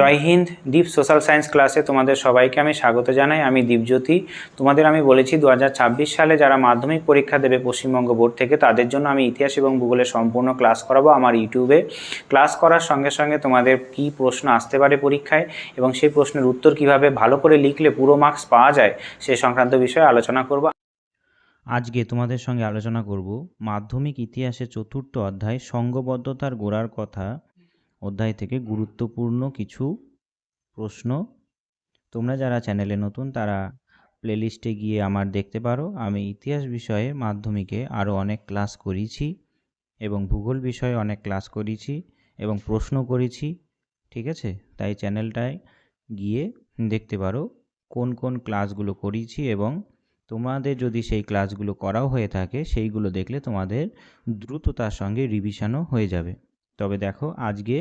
জয় হিন্দ দীপ social science ক্লাসে তোমাদের সবাইকে আমি স্বাগত জানাই। আমি দীপজ্যোতি। তোমাদের আমি বলেছি দু হাজার ছাব্বিশ সালে যারা মাধ্যমিক পরীক্ষা দেবে পশ্চিমবঙ্গ বোর্ড থেকে, তাদের জন্য আমি ইতিহাস এবং ভূগোলের সম্পূর্ণ ক্লাস করাবো আমার ইউটিউবে। ক্লাস করার সঙ্গে সঙ্গে তোমাদের কি প্রশ্ন আসতে পারে পরীক্ষায় এবং সেই প্রশ্নের উত্তর কীভাবে ভালো করে লিখলে পুরো মার্কস পাওয়া যায় সে সংক্রান্ত বিষয়ে আলোচনা করব। আজকে তোমাদের সঙ্গে আলোচনা করব মাধ্যমিক ইতিহাসের চতুর্থ অধ্যায় সঙ্গবদ্ধতার গোড়ার কথা অধ্যায় থেকে গুরুত্বপূর্ণ কিছু প্রশ্ন। তোমরা যারা চ্যানেলে নতুন, তারা প্লেলিস্টে গিয়ে আমার দেখতে পারো। আমি ইতিহাস বিষয়ে মাধ্যমিকে আরও অনেক ক্লাস করেছি এবং ভূগোল বিষয়ে অনেক ক্লাস করেছি এবং প্রশ্ন করেছি, ঠিক আছে? তাই চ্যানেলটায় গিয়ে দেখতে পারো কোন কোন ক্লাসগুলো করেছি এবং তোমাদের যদি সেই ক্লাসগুলো করাও হয়ে থাকে, সেইগুলো দেখলে তোমাদের দ্রুততার সঙ্গে রিভিশনও হয়ে যাবে। তবে দেখো, আজকে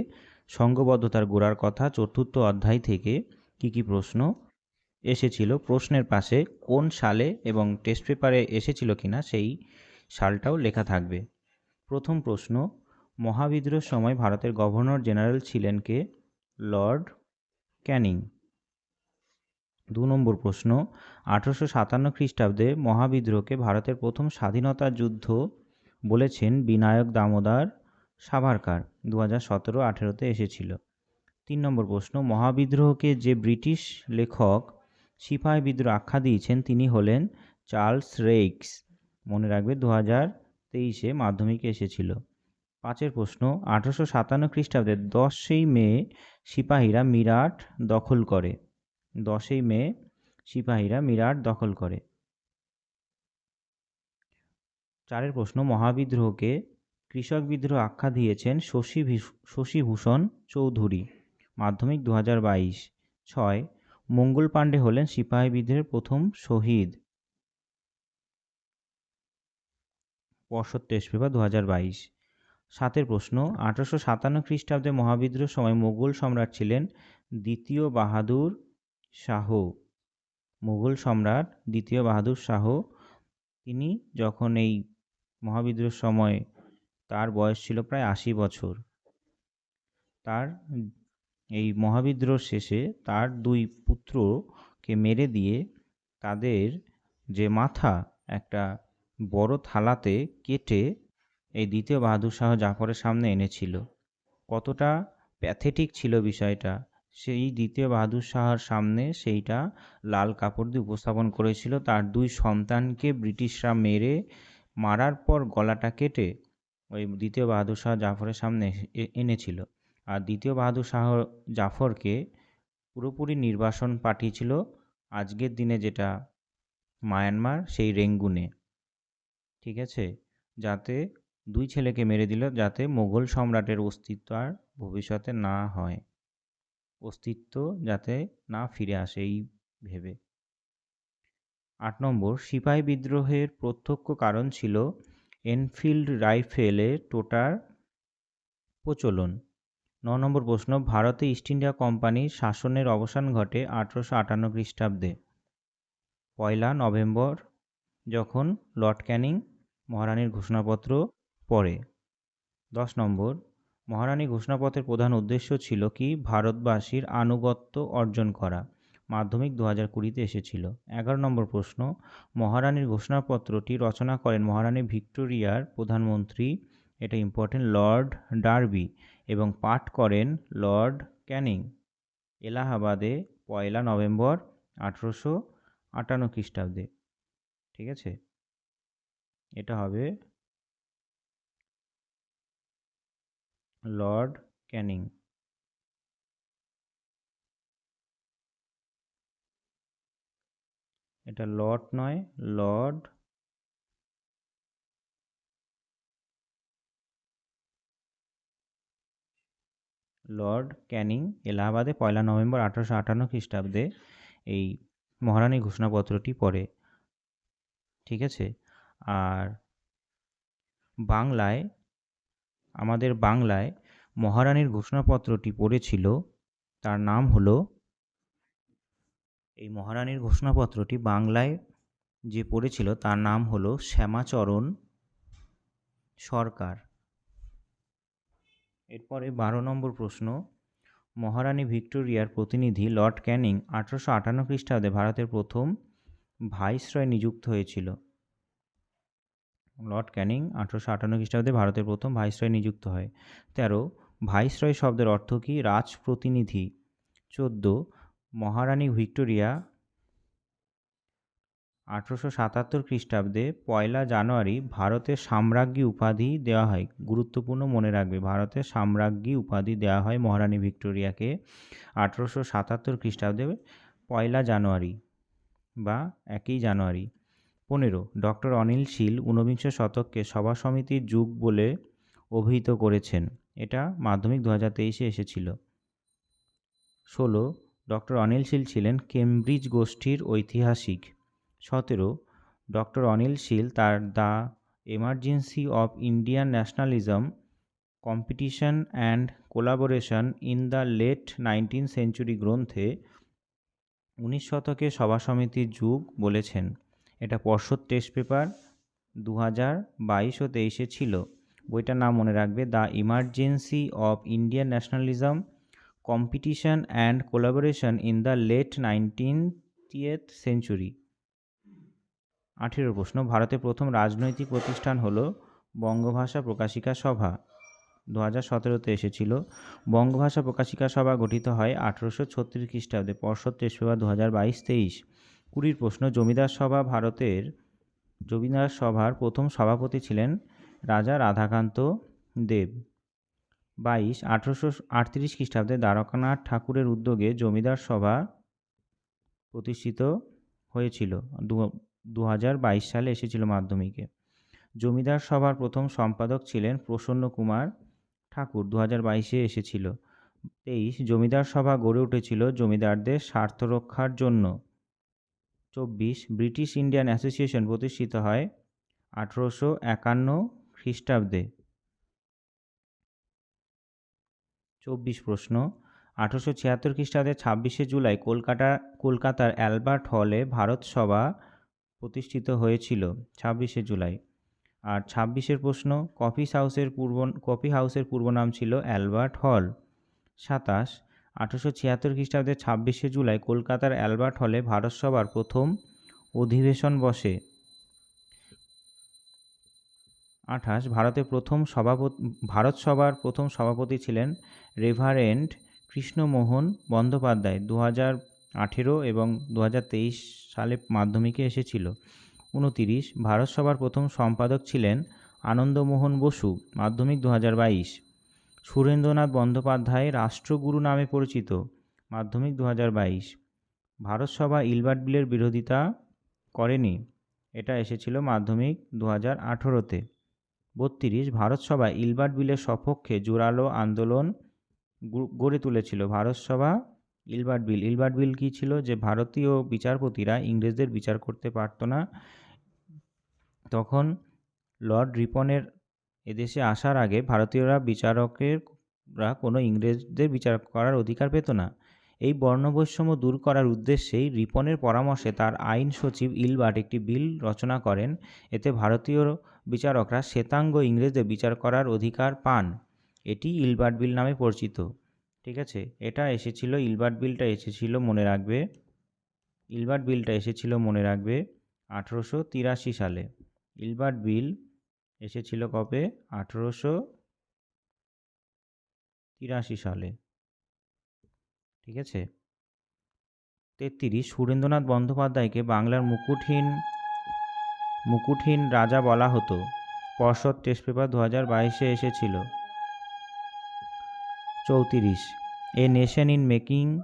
সঙ্গবদ্ধতার গোড়ার কথা চতুর্থ অধ্যায় থেকে কি কি প্রশ্ন এসেছিল, প্রশ্নের পাশে কোন সালে এবং টেস্ট পেপারে এসেছিল কিনা সেই সালটাও লেখা থাকবে। প্রথম প্রশ্ন, মহাবিদ্রোহের সময় ভারতের গভর্নর জেনারেল ছিলেন কে? লর্ড ক্যানিং। দু নম্বর প্রশ্ন, আঠারোশো সাতান্ন খ্রিস্টাব্দে মহাবিদ্রোহকে ভারতের প্রথম স্বাধীনতা যুদ্ধ বলেছেন বিনায়ক দামোদর সাভারকার দু হাজার সতেরো, আঠেরোতে এসেছিল। তিন নম্বর প্রশ্ন, মহাবিদ্রোহকে যে ব্রিটিশ লেখক সিপাহী বিদ্রোহ আখ্যা দিয়েছেন, তিনি হলেন চার্লস রেইক্স। মনে রাখবে দু হাজার তেইশে মাধ্যমিকে এসেছিল। পাঁচের প্রশ্ন, আঠারোশো সাতান্ন খ্রিস্টাব্দে দশই মে সিপাহীরা মিরাট দখল করে। দশই মে সিপাহীরা মিরাট দখল করে। চারের প্রশ্ন, মহাবিদ্রোহকে কৃষক বিদ্রোহ আখ্যা দিয়েছেন শশী ভিষ- শশীভূষণ চৌধুরী, মাধ্যমিক দু হাজার বাইশ। ছয়, মঙ্গল পাণ্ডে হলেন সিপাহী বিদ্রোহের প্রথম শহীদ। পর্ষদ টেস্ট পেপার দু হাজার বাইশ। সাতের প্রশ্ন, আঠারোশো সাতান্ন খ্রিস্টাব্দে মহাবিদ্রোহ সময় মুঘল সম্রাট ছিলেন দ্বিতীয় বাহাদুর শাহ। মোগল সম্রাট দ্বিতীয় বাহাদুর শাহ। তিনি যখন এই মহাবিদ্রোহের সময় তার বয়স ছিল প্রায় আশি বছর। তার এই মহাবিদ্রোহ শেষে তার দুই পুত্রকে মেরে দিয়ে তাদের যে মাথা, একটা বড় থালাতে কেটে এই দ্বিতীয় বাহাদুর শাহ জাফরের সামনে এনেছিল। কতটা প্যাথেটিক ছিল বিষয়টা, সেই দ্বিতীয় বাহাদুর শাহর সামনে সেইটা লাল কাপড় দিয়ে উপস্থাপন করেছিল। তার দুই সন্তানকে ব্রিটিশরা মেরে মারার পর গলাটা কেটে ওই দ্বিতীয় বাহাদুর শাহ জাফরের সামনে এনেছিল। আর দ্বিতীয় বাহাদুর শাহ জাফরকে পুরোপুরি নির্বাসন পাঠিয়েছিল আজকের দিনে যেটা মায়ানমার, সেই রেঙ্গুনে। ঠিক আছে? যাতে দুই ছেলেকে মেরে দিল, যাতে মোগল সম্রাটের অস্তিত্ব আর ভবিষ্যতে না হয়। অস্তিত্ব যাতে না ফিরে আসে, এই ভেবে। আট নম্বর, সিপাহী বিদ্রোহের প্রত্যক্ষ কারণ ছিল এনফিল্ড রাইফেলে টোটার প্রচলন। ন নম্বর প্রশ্ন, ভারতে ইস্ট ইন্ডিয়া কোম্পানির শাসনের অবসান ঘটে আঠারোশো আটান্ন খ্রিস্টাব্দে। পয়লা নভেম্বর, যখন লর্ড ক্যানিং মহারানীর ঘোষণাপত্র পড়ে। দশ নম্বর মহারানী ঘোষণাপত্রের প্রধান উদ্দেশ্য ছিল কি? ভারতবাসীর আনুগত্য অর্জন করা। মাধ্যমিক দু হাজার কুড়িতে এসেছিল। এগারো নম্বর প্রশ্ন, মহারানীর ঘোষণাপত্রটি রচনা করেন মহারানী ভিক্টোরিয়ার প্রধানমন্ত্রী, এটা ইম্পর্টেন্ট লর্ড ডার্বি, এবং পাঠ করেন লর্ড ক্যানিং। এলাহাবাদে পয়লা নভেম্বর আঠেরোশো আটান্ন খ্রিস্টাব্দে। ঠিক আছে? এটা হবে লর্ড ক্যানিং। এটা লর্ড নয়, লর্ড লর্ড ক্যানিং এলাহাবাদে পয়লা নভেম্বর আঠারোশো আটান্ন খ্রিস্টাব্দে এই মহারানী ঘোষণাপত্রটি পড়ে, ঠিক আছে? আর বাংলায়, আমাদের বাংলায় মহারানীর ঘোষণাপত্রটি পড়েছিল, তার নাম হলো এই মহারানীর ঘোষণাপত্রটি বাংলায় যে পড়েছিল তার নাম হলো শ্যামাচরণ সরকার। এরপরে বারো নম্বর প্রশ্ন, মহারানী ভিক্টোরিয়ার প্রতিনিধি লর্ড ক্যানিং আঠারোশো আটান্ন খ্রিস্টাব্দে ভারতের প্রথম ভাইসরয় নিযুক্ত হয়েছিল। লর্ড ক্যানিং আঠারোশো আটান্ন খ্রিস্টাব্দে ভারতের প্রথম ভাইসরয় নিযুক্ত হয়। তেরো, ভাইসরয় শব্দের অর্থ কী? রাজপ্রতিনিধি। চোদ্দ মহারানী ভিক্টোরিয়া আঠেরোশো সাতাত্তর খ্রিস্টাব্দে পয়লা জানুয়ারি ভারতের সাম্রাজ্ঞী উপাধি দেওয়া হয়। গুরুত্বপূর্ণ মনে রাখবে, ভারতের সাম্রাজ্ঞী উপাধি দেওয়া হয় মহারানী ভিক্টোরিয়াকে আঠেরোশো সাতাত্তর খ্রিস্টাব্দে পয়লা জানুয়ারি বা একই জানুয়ারি। পনেরো, ডক্টর অনিল শীল ঊনবিংশ শতককে সভা সমিতির যুগ বলে অভিহিত করেছেন। এটা মাধ্যমিক দু হাজার তেইশে এসেছিল। ষোলো ডক্টর অনিল শীল ছিলেন কেমব্রিজ গোষ্ঠীর ঐতিহাসিক। সতেরো ডক্টর অনিল শীল তার the emergency of Indian nationalism competition and collaboration in the late nineteen century গ্রন্থে উনিশ শতকে সভা সমিতির যুগ বলেছেন। এটা পর্ষদ টেস্ট পেপার দু হাজার বাইশ ও তেইশে ছিল। বইটার নাম মনে রাখবে the emergency of Indian nationalism competition and collaboration in the late nineteenth century আঠেরো প্রশ্ন। ভারতের প্রথম রাজনৈতিক প্রতিষ্ঠান হলো বঙ্গভাষা প্রকাশিকা সভা। দু হাজার সতেরোতে এসেছিল। বঙ্গভাষা প্রকাশিকা সভা গঠিত হয় আঠেরোশো ছত্রিশ খ্রিস্টাব্দে, পর্ষদ টেস্ট দু হাজার বাইশ তেইশ। কুড়ির প্রশ্ন। জমিদার সভা ভারতের, জমিদার সভার প্রথম সভাপতি ছিলেন রাজা রাধাকান্ত দেব। বাইশ, আঠেরোশো আটত্রিশ খ্রিস্টাব্দে দ্বারকানাথ ঠাকুরের উদ্যোগে জমিদার সভা প্রতিষ্ঠিত হয়েছিল। দু হাজার বাইশ সালে এসেছিল মাধ্যমিকে। জমিদার সভার প্রথম সম্পাদক ছিলেন প্রসন্ন কুমার ঠাকুর। দু হাজার বাইশে এসেছিল। তেইশ, জমিদার সভা গড়ে উঠেছিল জমিদারদের স্বার্থ রক্ষার জন্য। চব্বিশ, ব্রিটিশ ইন্ডিয়ান অ্যাসোসিয়েশন প্রতিষ্ঠিত হয় আঠেরোশো একান্ন খ্রিস্টাব্দে। চব্বিশ প্রশ্ন। আঠেরোশো ছিয়াত্তর খ্রিস্টাব্দে ছাব্বিশে জুলাই কলকাতা, কলকাতার অ্যালবার্ট হলে ভারত সভা প্রতিষ্ঠিত হয়েছিল ছাব্বিশে জুলাই। আর ছাব্বিশের প্রশ্ন কফি হাউসের পূর্ব, কফি হাউসের পূর্ব নাম ছিল অ্যালবার্ট হল। সাতাশ, আঠেরোশো ছিয়াত্তর খ্রিস্টাব্দে ছাব্বিশে জুলাই কলকাতার অ্যালবার্ট হলে ভারত সভার প্রথম অধিবেশন বসে। আঠাশ ভারতের প্রথম সভাপতি ভারত সভার প্রথম সভাপতি ছিলেন রেভারেন্ড কৃষ্ণমোহন বন্দ্যোপাধ্যায়। দু হাজার আঠেরো এবং দু হাজার তেইশ সালে মাধ্যমিকে এসেছিল। উনতিরিশ, ভারত সভার প্রথম সম্পাদক ছিলেন আনন্দমোহন বসু, মাধ্যমিক দু হাজার বাইশ। সুরেন্দ্রনাথ বন্দ্যোপাধ্যায় রাষ্ট্রগুরু নামে পরিচিত, মাধ্যমিক দু হাজার বাইশ। ভারত সভা ইলবার্ট বিলের বিরোধিতা করেনি, এটা এসেছিল মাধ্যমিক দু হাজার আঠেরোতে। বত্রিশ, ভারত সভা ইলবার্ট বিলের সপক্ষে জোরালো আন্দোলন গড়ে তুলেছিল Bharat Sabha Ilbert bill. Ilbert bill কী ছিল? যে ভারতীয় বিচারপতিরা ইংরেজদের বিচার করতে পারতো না, তখন লর্ড রিপনের এদেশে আসার আগে ভারতীয়রা বিচারকেরা কোনো ইংরেজদের বিচার করার অধিকার পেত না। এই বর্ণবৈষম্য দূর করার উদ্দেশ্যেই রিপনের পরামর্শে তার আইন সচিব ইলবার্ট একটি বিল রচনা করেন। এতে ভারতীয় বিচারকরা শ্বেতাঙ্গ ইংরেজদের বিচার করার অধিকার পান। এটি ইলবার্ট বিল নামে পরিচিত। ঠিক আছে? এটা এসেছিল, ইলবার্ট বিলটা এসেছিল মনে রাখবে। ইলবার্ট বিলটা এসেছিল মনে রাখবে আঠেরোশো তিরাশি সালে। ইলবার্ট বিল এসেছিল কবে? আঠেরোশো তিরাশি সালে। ঠিক আছে? তেত্রিশ, সুরেন্দ্রনাথ বন্দ্যোপাধ্যায়কে বাংলার মুকুটহীন মুকুটহীন রাজা বলা হতো। পর্ষদ টেস্ট পেপার দু হাজার বাইশে এসেছিল। চৌত্রিশ, a nation in making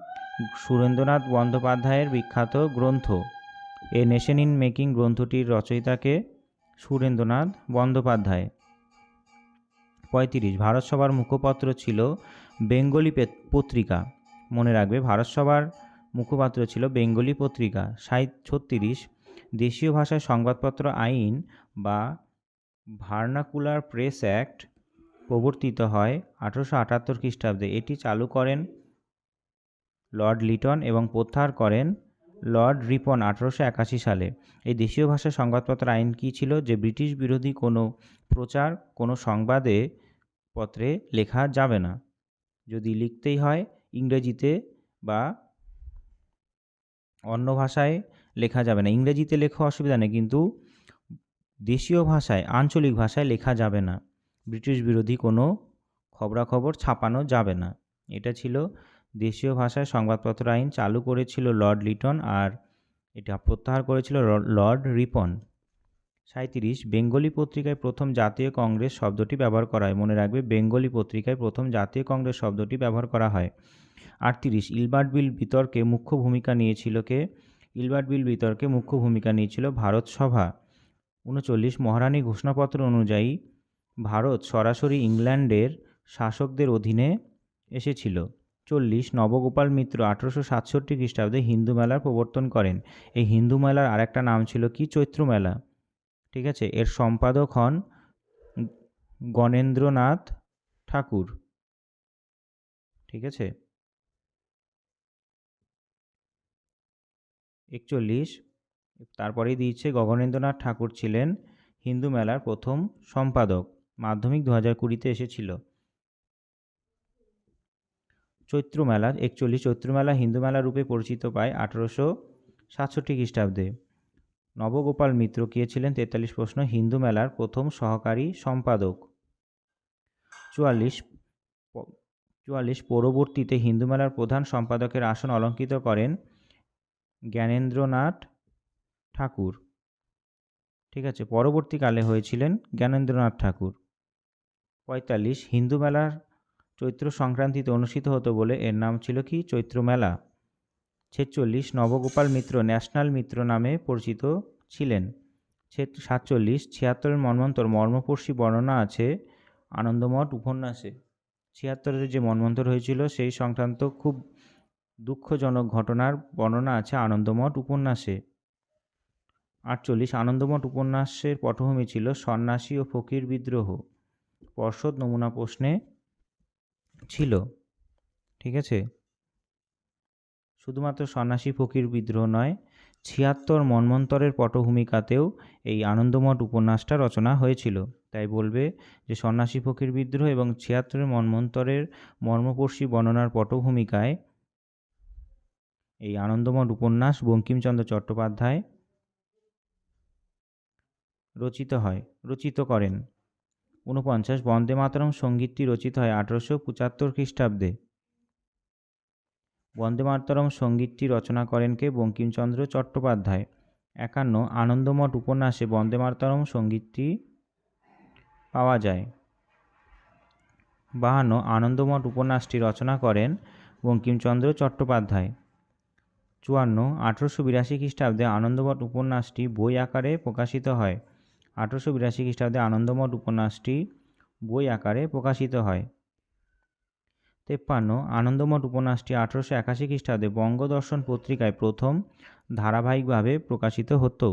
Surendranath বন্দ্যোপাধ্যায়ের বিখ্যাত গ্রন্থ। এ নেশন ইন মেকিং গ্রন্থটির রচয়িতাকে সুরেন্দ্রনাথ বন্দ্যোপাধ্যায়। পঁয়ত্রিশ ভারতসভার মুখপত্র ছিল বেঙ্গলি পত্রিকা। মনে রাখবে, ভারত সভার মুখপাত্র ছিল বেঙ্গলি পত্রিকা সাই ছত্রিশ, দেশীয় ভাষায় সংবাদপত্র আইন বা ভার্নাকুলার প্রেস অ্যাক্ট প্রবর্তিত হয় আঠেরোশো আটাত্তর খ্রিস্টাব্দে। এটি চালু করেন লর্ড লিটন এবং প্রত্যাহার করেন লর্ড রিপন আঠেরোশো একাশি সালে। এই দেশীয় ভাষায় সংবাদপত্র আইন কী ছিল? যে ব্রিটিশ বিরোধী কোনো প্রচার, কোনো সংবাদে পত্রে লেখা যাবে না। যদি লিখতেই হয় ইংরেজিতে বা অন্য ভাষায় লেখা যাবে না। ইংরেজিতে লেখা অসুবিধা নেই, কিন্তু দেশীয় ভাষায়, আঞ্চলিক ভাষায় লেখা যাবে না। ব্রিটিশ বিরোধী কোনো খবরাখবর ছাপানো যাবে না। এটা ছিল দেশীয় ভাষায় সংবাদপত্র আইন চালু করেছিল লর্ড লিটন আর এটা প্রত্যাহার করেছিল লর্ড রিপন। সাঁইত্রিশ, বেঙ্গলি পত্রিকায় প্রথম জাতীয় কংগ্রেস শব্দটি ব্যবহার করা হয়। মনে রাখবে, বেঙ্গলি পত্রিকায় প্রথম জাতীয় কংগ্রেস শব্দটি ব্যবহার করা হয়। আটত্রিশ। ইলবার্ট বিল বিতর্কে মুখ্য ভূমিকা নিয়েছিল কে? ইলবার্ট বিল বিতর্কে মুখ্য ভূমিকা নিয়েছিল ভারত সভা। উনচল্লিশ। মহারানী ঘোষণাপত্র অনুযায়ী ভারত সরাসরি ইংল্যান্ডের শাসকদের অধীনে এসেছিল। চল্লিশ। নবগোপাল মিত্র আঠেরোশো সাতষট্টি খ্রিস্টাব্দে হিন্দু মেলার প্রবর্তন করেন। এই হিন্দু মেলার আরেকটা নাম ছিল কি? চৈত্র মেলা। ঠিক আছে? এর সম্পাদক হন গণেন্দ্রনাথ ঠাকুর। ঠিক আছে? একচল্লিশ। তারপরেই দিয়েছে গগনেন্দ্রনাথ ঠাকুর ছিলেন হিন্দু মেলার প্রথম সম্পাদক, মাধ্যমিক দু হাজার কুড়িতে এসেছিল। চৈত্র মেলা, একচল্লিশ চৈত্র মেলা হিন্দু মেলা রূপে পরিচিত পায় আঠারোশো সাতষট্টি খ্রিস্টাব্দে। নবগোপাল মিত্র কে ছিলেন তেতাল্লিশ প্রশ্ন, হিন্দু মেলার প্রথম সহকারী সম্পাদক। চুয়াল্লিশ চুয়াল্লিশ পরবর্তীতে হিন্দু মেলার প্রধান সম্পাদকের আসন অলঙ্কৃত করেন জ্ঞানেন্দ্রনাথ ঠাকুর। ঠিক আছে, পরবর্তীকালে হয়েছিলেন জ্ঞানেন্দ্রনাথ ঠাকুর। পঁয়তাল্লিশ, হিন্দু মেলার চৈত্র সংক্রান্তিতে অনুষ্ঠিত হতো বলে এর নাম ছিল কি? চৈত্র মেলা। ছেচল্লিশ, নবগোপাল মিত্র, ন্যাশনাল মিত্র নামে পরিচিত ছিলেন। সাতচল্লিশ ছিয়াত্তরের মন্বন্তর মর্মপর্ষী বর্ণনা আছে আনন্দমঠ উপন্যাসে। ছিয়াত্তরের যে মন্বন্তর হয়েছিল, সেই সংক্রান্ত খুব দুঃখজনক ঘটনার বর্ণনা আছে আনন্দমঠ উপন্যাসে। আটচল্লিশ, আনন্দমঠ উপন্যাসের পটভূমি ছিল সন্ন্যাসী ও ফকির বিদ্রোহ। পর্ষদ নমুনা প্রশ্নে ছিল, ঠিক আছে? শুধুমাত্র সন্ন্যাসী, ফকির বিদ্রোহ নয়, ছিয়াত্তর মন্বন্তরের পটভূমিকাতেও এই আনন্দমঠ উপন্যাসটা রচনা হয়েছিল। তাই বলবে যে সন্ন্যাসী, ফকির বিদ্রোহ এবং ছিয়াত্তরের মন্বন্তরের মর্মপর্ষী বর্ণনার পটভূমিকায় এই আনন্দমঠ উপন্যাস বঙ্কিমচন্দ্র চট্টোপাধ্যায় রচিত হয়, রচিত করেন। ঊনপঞ্চাশ বন্দে মাতরম সঙ্গীতটি রচিত হয় আঠারোশো পঁচাত্তর খ্রিস্টাব্দে। বন্দে মাতরম সঙ্গীতটি রচনা করেন কে বঙ্কিমচন্দ্র চট্টোপাধ্যায়। একান্ন আনন্দমঠ উপন্যাসে বন্দে মাতরম সঙ্গীতটি পাওয়া যায়। বাহান্ন আনন্দমঠ উপন্যাসটি রচনা করেন বঙ্কিমচন্দ্র চট্টোপাধ্যায়। চুয়ান্ন, আঠেরোশো বিরাশি খ্রিস্টাব্দে আনন্দমঠ উপন্যাসটি বই আকারে প্রকাশিত হয়। আঠেরোশো বিরাশি খ্রিস্টাব্দে আনন্দমঠ উপন্যাসটি বই আকারে প্রকাশিত হয়। তেপ্পান্ন, আনন্দমঠ উপন্যাসটি আঠেরোশো একাশি খ্রিস্টাব্দে বঙ্গদর্শন পত্রিকায় প্রথম ধারাবাহিকভাবে প্রকাশিত হতো।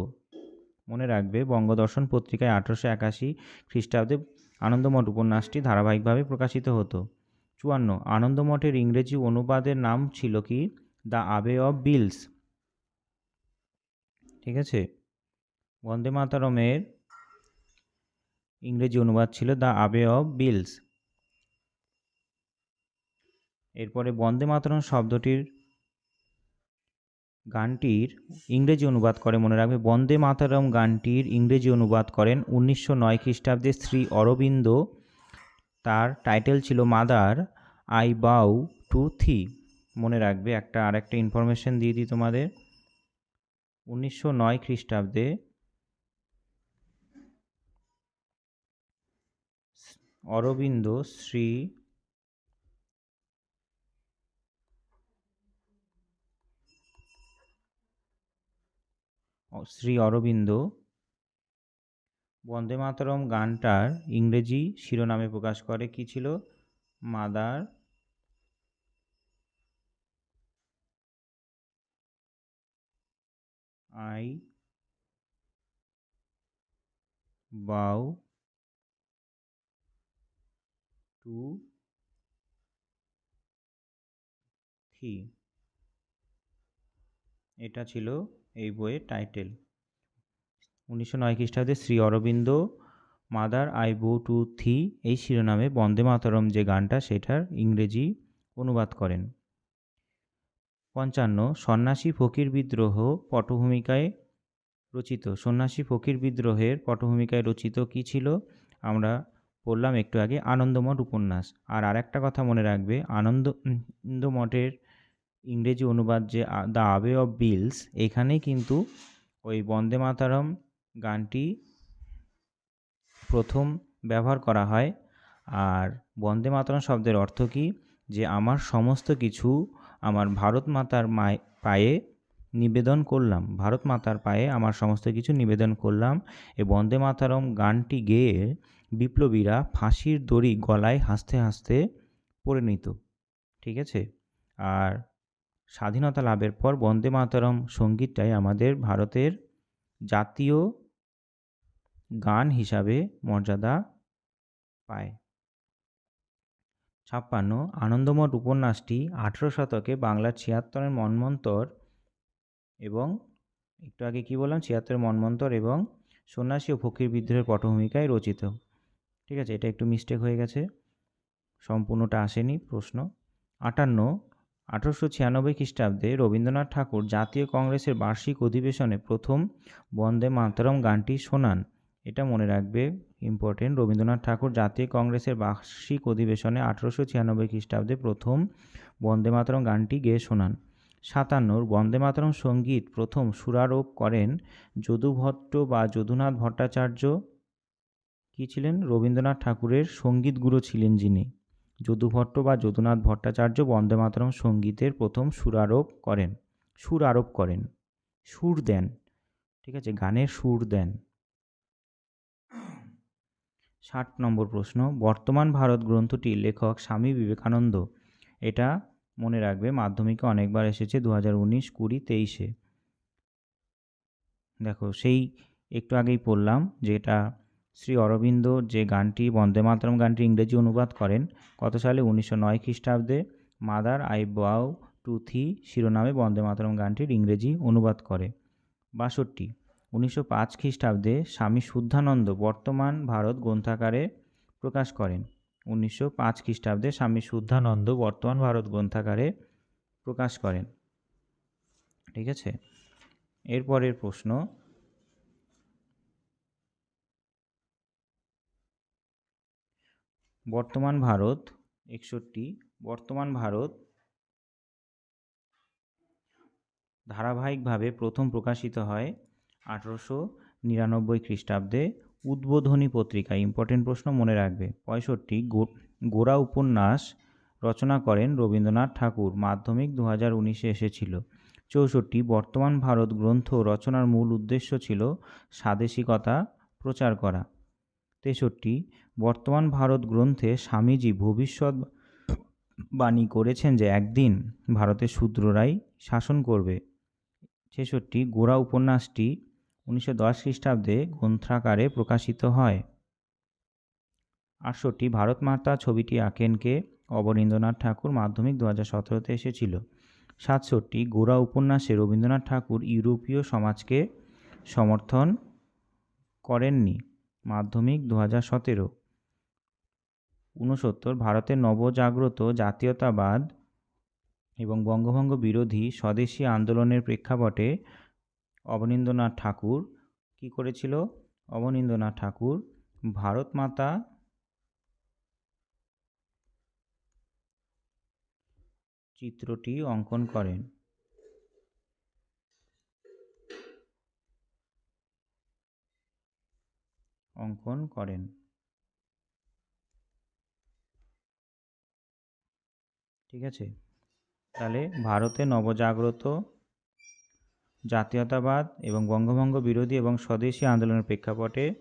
মনে রাখবে, বঙ্গদর্শন পত্রিকায় আঠেরোশো একাশি খ্রিস্টাব্দে আনন্দমঠ উপন্যাসটি ধারাবাহিকভাবে প্রকাশিত হতো। চুয়ান্ন, আনন্দমঠের ইংরেজি অনুবাদের নাম ছিল কি? দ্য আবে অফ বিলস। ঠিক আছে? বন্দে মাতারমের ইংরেজি অনুবাদ ছিল দ্য আবে অফ বিলস। এরপরে বন্দে মাতরম শব্দটির গানটির ইংরেজি অনুবাদ করে, মনে রাখবে। বন্দে মাতরম গানটির ইংরেজি অনুবাদ করেন উনিশশো নয় খ্রিস্টাব্দে শ্রী অরবিন্দ। তার টাইটেল ছিল mother I bow to thee মনে রাখবে, একটা আরেকটা ইনফরমেশন দিয়ে দিই তোমাদের। উনিশশো নয় খ্রিস্টাব্দে অরবিন্দ শ্রী শ্রী অরবিন্দ বন্দে মাতরম গানটার ইংরেজি শিরোনামে প্রকাশ করে। কি ছিল? Mother I bow to thee এটা ছিল এই বইয়ের টাইটেল। উনিশশো নয় খ্রিস্টাব্দে Shri Aurobindo, mother I bow to thee এই শিরোনামে বন্দে মাতরম যে গানটা সেটার ইংরেজি অনুবাদ করেন। পঞ্চান্ন, সন্ন্যাসী ফকির বিদ্রোহ পটভূমিকায় রচিত। সন্ন্যাসী ফকির বিদ্রোহের পটভূমিকায় রচিত কি ছিল? আমরা বললাম একটু আগে আনন্দমঠ উপন্যাস। আর আরেকটা কথা মনে রাখবে, আনন্দ, আনন্দমঠের ইংরেজি অনুবাদ যে দ্য আবে অফ বিলস, এখানেই কিন্তু ওই বন্দে মাতারম গানটি প্রথম ব্যবহার করা হয়। আর বন্দে মাতরম শব্দের অর্থ কী? যে আমার সমস্ত কিছু আমার ভারত মাতার মায়, পায়ে নিবেদন করলাম। ভারত মাতার পায়ে আমার সমস্ত কিছু নিবেদন করলাম এই বন্দে মাতারম গানটি গেয়ে বিপ্লবীরা ফাঁসির দড়ি গলায় হাসতে হাসতে পরে নিত। ঠিক আছে? আর স্বাধীনতা লাভের পর বন্দে মাতারম সঙ্গীতটাই আমাদের ভারতের জাতীয় গান হিসাবে মর্যাদা পায়। ছাপ্পান্ন, আনন্দমঠ উপন্যাসটি আঠেরো শতকে বাংলার ছিয়াত্তরের মন্বন্তর এবং একটু আগে কি বললাম? ছিয়াত্তরের মন্বন্তর এবং সন্ন্যাসী ও ফকির বিদ্রোহের পটভূমিকায় রচিত। ঠিক আছে? এটা একটু মিস্টেক হয়ে গেছে। সম্পূর্ণটা আসেনি, প্রশ্ন। আটান্ন, আঠারোশো ছিয়ানব্বই খ্রিস্টাব্দে রবীন্দ্রনাথ ঠাকুর জাতীয় কংগ্রেসের বার্ষিক অধিবেশনে প্রথম বন্দে মাতরম গানটি শোনান। এটা মনে রাখবে ইম্পর্টেন্ট রবীন্দ্রনাথ ঠাকুর জাতীয় কংগ্রেসের বার্ষিক অধিবেশনে আঠারোশো ছিয়ানব্বই খ্রিস্টাব্দে প্রথম বন্দে মাতরম গানটি গেয়ে শোনান। সাতান্নর বন্দে মাতরম সংগীত প্রথম সুরারোপ করেন যদুভট্ট বা যদুনাথ ভট্টাচার্য। কী ছিলেন? রবীন্দ্রনাথ ঠাকুরের সংগীত গুরু ছিলেন যিনি। যদুভট্ট বা যদুনাথ ভট্টাচার্য বন্দে মাতরম সঙ্গীতের প্রথম সুরারোপ করেন। সুর আরোপ করেন। সুর দেন। ঠিক আছে? গানের সুর দেন। ষাট নম্বর প্রশ্ন, বর্তমান ভারত গ্রন্থটির লেখক স্বামী বিবেকানন্দ। এটা মনে রাখবে, মাধ্যমিকে অনেকবার এসেছে দু হাজার উনিশ কুড়ি তেইশে। দেখো, সেই একটু আগেই পড়লাম যেটা শ্রী অরবিন্দ যে গানটি, বন্দে মাতরম গানটি ইংরেজি অনুবাদ করেন, কত সালে? উনিশশো নয় খ্রিস্টাব্দে mother I bow to thee শিরোনামে বন্দে মাতরম গানটির ইংরেজি অনুবাদ করে। বাষট্টি। উনিশশো পাঁচ খ্রিস্টাব্দে স্বামী শুদ্ধানন্দ বর্তমান ভারত গ্রন্থাকারে প্রকাশ করেন। উনিশশো পাঁচ খ্রিস্টাব্দে স্বামী শুদ্ধানন্দ বর্তমান ভারত গ্রন্থাকারে প্রকাশ করেন। ঠিক আছে? এরপরের প্রশ্ন। বর্তমান ভারত একষট্টি, বর্তমান ভারত ধারাবাহিকভাবে প্রথম প্রকাশিত হয় আঠেরোশো নিরানব্বই খ্রিস্টাব্দে উদ্বোধনী পত্রিকা ইম্পর্টেন্ট প্রশ্ন মনে রাখবে। পঁয়ষট্টি গোড়া উপন্যাস রচনা করেন রবীন্দ্রনাথ ঠাকুর, মাধ্যমিক দু হাজার উনিশে এসেছিল। চৌষট্টি, বর্তমান ভারত গ্রন্থ রচনার মূল উদ্দেশ্য ছিল স্বাদেশিকতা প্রচার করা। তেষট্টি, বর্তমান ভারত গ্রন্থে স্বামীজি ভবিষ্যৎ বাণী করেছেন যে একদিন ভারতের শূদ্ররাই শাসন করবে। ছেষট্টি, গোড়া উপন্যাসটি উনিশশো দশ খ্রিস্টাব্দে গ্রন্থাকারে প্রকাশিত হয়। আটষট্টি ভারত মাতা ছবিটি আঁকেন কে অবনীন্দ্রনাথ ঠাকুর মাধ্যমিক দু হাজার সতেরোতে এসেছিল। সাতষট্টি গোড়া উপন্যাসে রবীন্দ্রনাথ ঠাকুর ইউরোপীয় সমাজকে সমর্থন করেননি মাধ্যমিক দু হাজার সতেরো। ঊনসত্তর ভারতের নবজাগ্রত জাতীয়তাবাদ এবং বঙ্গভঙ্গ বিরোধী স্বদেশী আন্দোলনের প্রেক্ষাপটে অবনীন্দ্রনাথ ঠাকুর কী করেছিল? অবনীন্দ্রনাথ ঠাকুর, ভারত মাতা চিত্রটি অঙ্কন করেন। অঙ্কন করেন। ঠিক আছে? তাহলে ভারতে নবজাগ্রত জাতীয়তাবাদ এবং বঙ্গভঙ্গ বিরোধী এবং স্বদেশী আন্দোলনের প্রেক্ষাপটে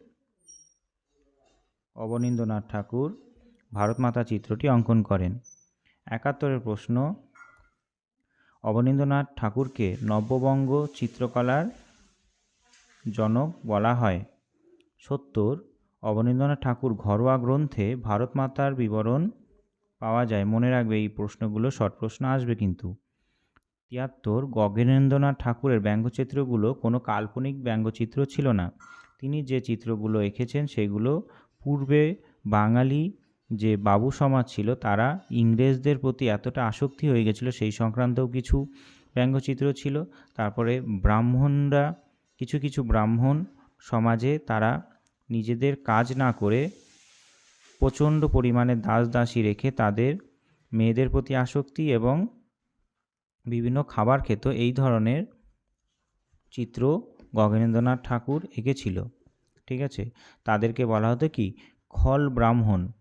অবনীন্দ্রনাথ ঠাকুর ভারত মাতা চিত্রটি অঙ্কন করেন। একাত্তরের প্রশ্ন, অবনীন্দ্রনাথ ঠাকুরকে নব্যবঙ্গ চিত্রকলার জনক বলা হয়। সত্তর, অবনীন্দ্রনাথ ঠাকুর ঘরোয়া গ্রন্থে ভারত মাতার বিবরণ পাওয়া যায়। মনে রাখবে এই প্রশ্নগুলো, শর্ট প্রশ্ন আসবে কিন্তু। তিয়াত্তর গগনেন্দ্রনাথ ঠাকুরের ব্যঙ্গচিত্রগুলো কোনো কাল্পনিক ব্যঙ্গচিত্র ছিল না। তিনি যে চিত্রগুলো এঁকেছেন সেগুলো পূর্বে বাঙালি যে বাবু সমাজ ছিল, তারা ইংরেজদের প্রতি এতটা আসক্তি হয়ে গেছিল, সেই সংক্রান্তও কিছু ব্যঙ্গচিত্র ছিল। তারপরে ব্রাহ্মণরা, কিছু কিছু ব্রাহ্মণ সমাজে তারা নিজেদের কাজ না করে প্রচণ্ড পরিমাণে দাস দাসী রেখে তাদের মেয়েদের প্রতি আসক্তি এবং বিভিন্ন খাবার খেত, এই ধরনের চিত্র গগনেন্দ্রনাথ ঠাকুর এঁকেছিল। ঠিক আছে? তাদেরকে বলা হতো কি? খল ব্রাহ্মণ।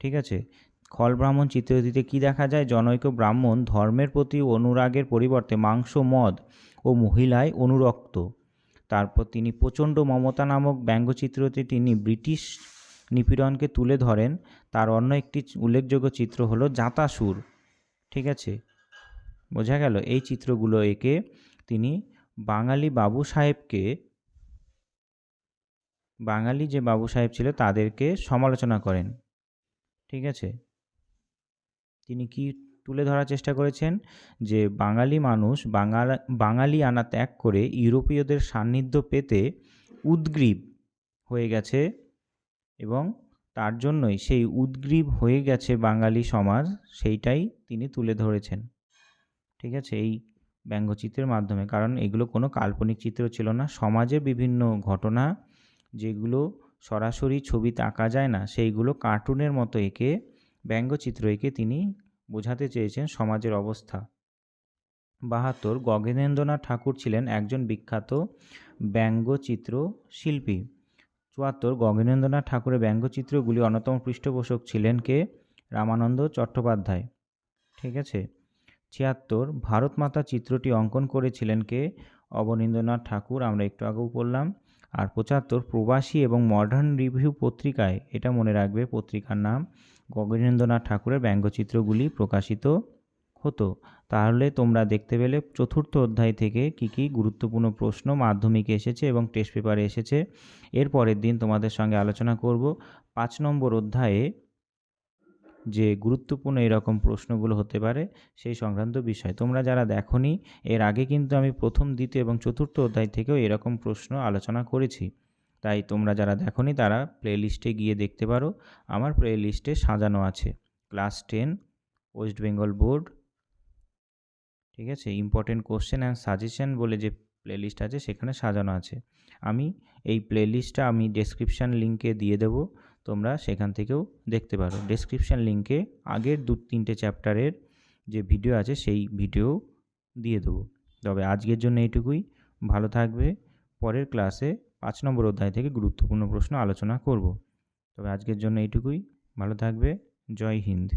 ঠিক আছে? খল ব্রাহ্মণ চিত্রটিতে কি দেখা যায়? জনৈক ব্রাহ্মণ ধর্মের প্রতি অনুরাগের পরিবর্তে মাংস, মদ ও মহিলায় অনুরক্ত। তারপর তিনি প্রচণ্ড মমতা নামক ব্যঙ্গচিত্রটি তিনি ব্রিটিশ নিপীড়নকে তুলে ধরেন। তার অন্য একটি উল্লেখযোগ্য চিত্র হলো জাতাসুর ঠিক আছে? বোঝা গেল এই চিত্রগুলো এঁকে তিনি বাঙালি বাবু সাহেবকে, বাঙালি যে বাবু সাহেব ছিল তাদেরকে সমালোচনা করেন। ঠিক আছে? তিনি কি তুলে ধরার চেষ্টা করেছেন? যে বাঙালি মানুষ বাঙাল, বাঙালি আনা ত্যাগ করে ইউরোপীয়দের সান্নিধ্য পেতে উদ্গ্রীব হয়ে গেছে এবং তার জন্যই সেই উদ্গ্রীব হয়ে গেছে বাঙালি সমাজ, সেইটাই তিনি তুলে ধরেছেন। ঠিক আছে? এই ব্যঙ্গচিত্রের মাধ্যমে। কারণ এগুলো কোনো কাল্পনিক চিত্র ছিল না। সমাজের বিভিন্ন ঘটনা যেগুলো সরাসরি ছবিতে আঁকা যায় না, সেইগুলো কার্টুনের মতো এঁকে, ব্যঙ্গচিত্র এঁকে তিনি বোঝাতে চেয়েছেন সমাজের অবস্থা। বাহাত্তর গগনেন্দ্রনাথ ঠাকুর ছিলেন একজন বিখ্যাত ব্যঙ্গচিত্র শিল্পী। চুয়াত্তর গগনেন্দ্রনাথ ঠাকুরের ব্যঙ্গচিত্রগুলি অন্যতম পৃষ্ঠপোষক ছিলেন কে? রামানন্দ চট্টোপাধ্যায়। ঠিক আছে? ছিয়াত্তর, ভারত মাতা চিত্রটি অঙ্কন করেছিলেন কে? অবনীন্দ্রনাথ ঠাকুর, আমরা একটু আগেও পড়লাম আর পঁচাত্তর, প্রবাসী এবং মডার্ন রিভিউ পত্রিকায়, এটা মনে রাখবে পত্রিকার নাম, গগনেন্দ্রনাথ ঠাকুরের ব্যঙ্গচিত্রগুলি প্রকাশিত হতো। তাহলে তোমরা দেখতে পেলে চতুর্থ অধ্যায় থেকে কি কি গুরুত্বপূর্ণ প্রশ্ন মাধ্যমিকে এসেছে এবং টেস্ট পেপারে এসেছে। এর পরের দিন তোমাদের সঙ্গে আলোচনা করব। পাঁচ নম্বর অধ্যায়ে যে গুরুত্বপূর্ণ এরকম প্রশ্নগুলো হতে পারে সেই সংক্রান্ত বিষয়। তোমরা যারা দেখোনি, এর আগে কিন্তু আমি প্রথম, দ্বিতীয় এবং চতুর্থ অধ্যায় থেকেও এরকম প্রশ্ন আলোচনা করেছি। তাই তোমরা যারা দেখোনি, তারা প্লেলিস্টে গিয়ে দেখতে পারো। আমার প্লেলিস্টে সাজানো আছে। Class ten, West Bengal board. ঠিক আছে? ইম্পর্টেন্ট কোশ্চেন অ্যান্ড সাজেশন বলে যে প্লেলিস্ট আছে, সেখানে সাজানো আছে। আমি এই প্লেলিস্টটা আমি ডেসক্রিপশান লিঙ্কে দিয়ে দেবো। তোমরা সেখান থেকেও দেখতে পারো। ডেসক্রিপশান লিঙ্কে আগের দু তিনটে চ্যাপ্টারের যে ভিডিও আছে, সেই ভিডিও দিয়ে দেবো। তবে আজকের জন্য এইটুকুই। ভালো থাকবে। পরের ক্লাসে পাঁচ নম্বর অধ্যায় থেকে গুরুত্বপূর্ণ প্রশ্ন আলোচনা করব। তবে আজকের জন্য এইটুকুই। ভালো থাকবে। জয় হিন্দ।